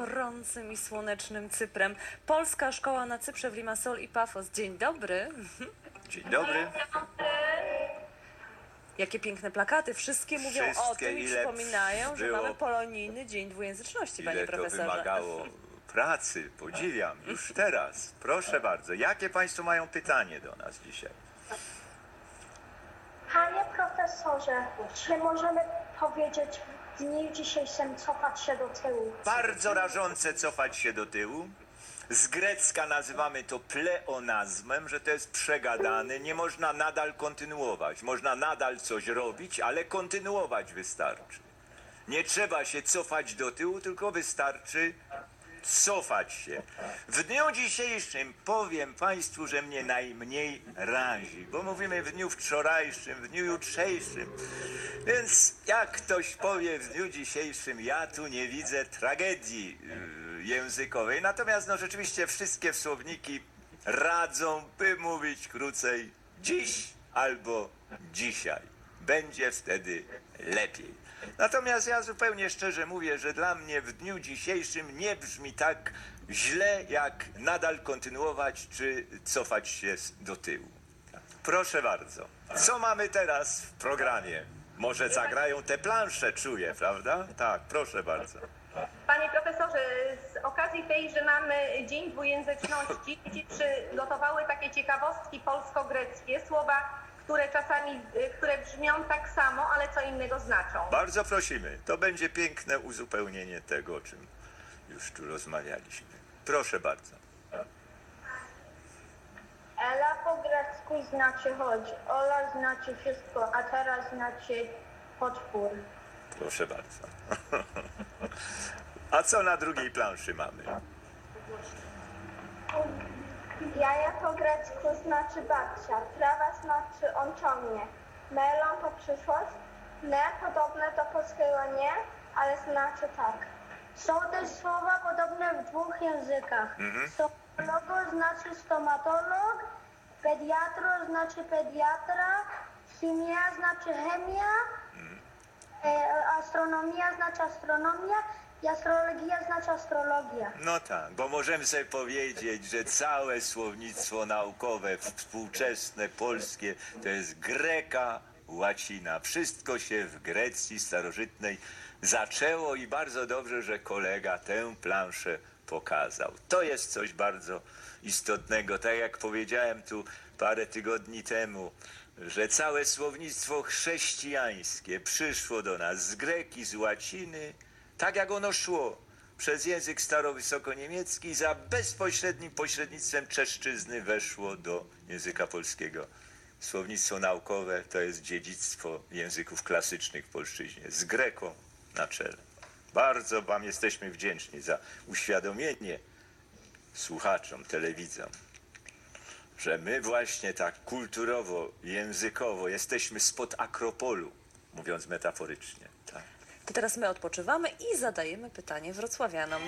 gorącym i słonecznym Cyprem. Polska Szkoła na Cyprze w Limassol i Pafos. Dzień dobry. Dzień dobry. Jakie piękne plakaty. Wszystkie mówią o Wszystkie, tym i ile przypominają, że było- mamy polonijny Dzień Dwujęzyczności, panie Ile to profesorze. wymagało pracy, podziwiam, już teraz. Proszę bardzo, jakie Państwo mają pytanie do nas dzisiaj? Panie profesorze, czy możemy powiedzieć w dniu dzisiejszym cofać się do tyłu? Bardzo rażące cofać się do tyłu. Z grecka nazywamy to pleonazmem, że to jest przegadane. Nie można nadal kontynuować. Można nadal coś robić, ale kontynuować wystarczy. Nie trzeba się cofać do tyłu, tylko wystarczy cofać się. W dniu dzisiejszym powiem Państwu, że mnie najmniej razi, bo mówimy w dniu wczorajszym, w dniu jutrzejszym. Więc jak ktoś powie w dniu dzisiejszym, ja tu nie widzę tragedii yy, językowej. Natomiast no rzeczywiście wszystkie słowniki radzą, by mówić krócej dziś albo dzisiaj. Będzie wtedy lepiej. Natomiast ja zupełnie szczerze mówię, że dla mnie w dniu dzisiejszym nie brzmi tak źle, jak nadal kontynuować czy cofać się do tyłu. Proszę bardzo. Co mamy teraz w programie? Może zagrają te plansze, czuję, prawda? Tak, proszę bardzo. Panie profesorze, z okazji tej, że mamy Dzień Dwujęzyczności, dzieci przygotowały takie ciekawostki polsko-greckie, słowa, które czasami, y, które brzmią tak samo, ale co innego znaczą. Bardzo prosimy. To będzie piękne uzupełnienie tego, o czym już tu rozmawialiśmy. Proszę bardzo. Ela po grecku znaczy chodź, Ola znaczy wszystko, a teraz znaczy potwór. Proszę bardzo. A co na drugiej planszy mamy? Jaja po grecku znaczy babcia, trawa znaczy on ciągnie, melon to przyszłość, ne podobne do polskiego nie, ale znaczy tak. Są też słowa podobne w dwóch językach. Stomatologo znaczy stomatolog, pediatro znaczy pediatra, chemia znaczy chemia, e, astronomia znaczy astronomia i astrologia znaczy astrologia. No tak, bo możemy sobie powiedzieć, że całe słownictwo naukowe, współczesne, polskie, to jest greka, łacina. Wszystko się w Grecji starożytnej zaczęło i bardzo dobrze, że kolega tę planszę pokazał. To jest coś bardzo istotnego. Tak jak powiedziałem tu parę tygodni temu, że całe słownictwo chrześcijańskie przyszło do nas z greki, z łaciny, tak jak ono szło przez język starowysokoniemiecki, za bezpośrednim pośrednictwem czeszczyzny weszło do języka polskiego. Słownictwo naukowe to jest dziedzictwo języków klasycznych w polszczyźnie, z greką na czele. Bardzo Wam jesteśmy wdzięczni za uświadomienie słuchaczom, telewidzom, że my właśnie tak kulturowo, językowo jesteśmy spod Akropolu, mówiąc metaforycznie. Tak. To teraz my odpoczywamy i zadajemy pytanie wrocławianom.